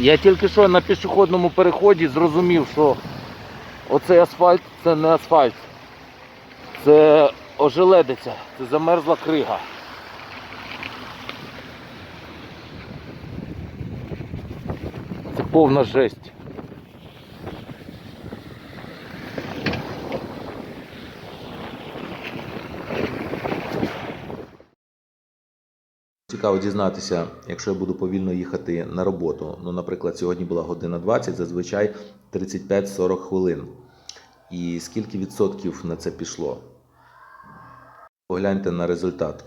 Я тільки що на пішохідному переході зрозумів, що оцей асфальт це не асфальт. Це ожеледиця, це замерзла крига. Це повна жесть. Цікаво дізнатися, якщо я буду повільно їхати на роботу. Ну, наприклад, сьогодні була година 20, зазвичай 35-40 хвилин. І скільки відсотків на це пішло? Погляньте на результат.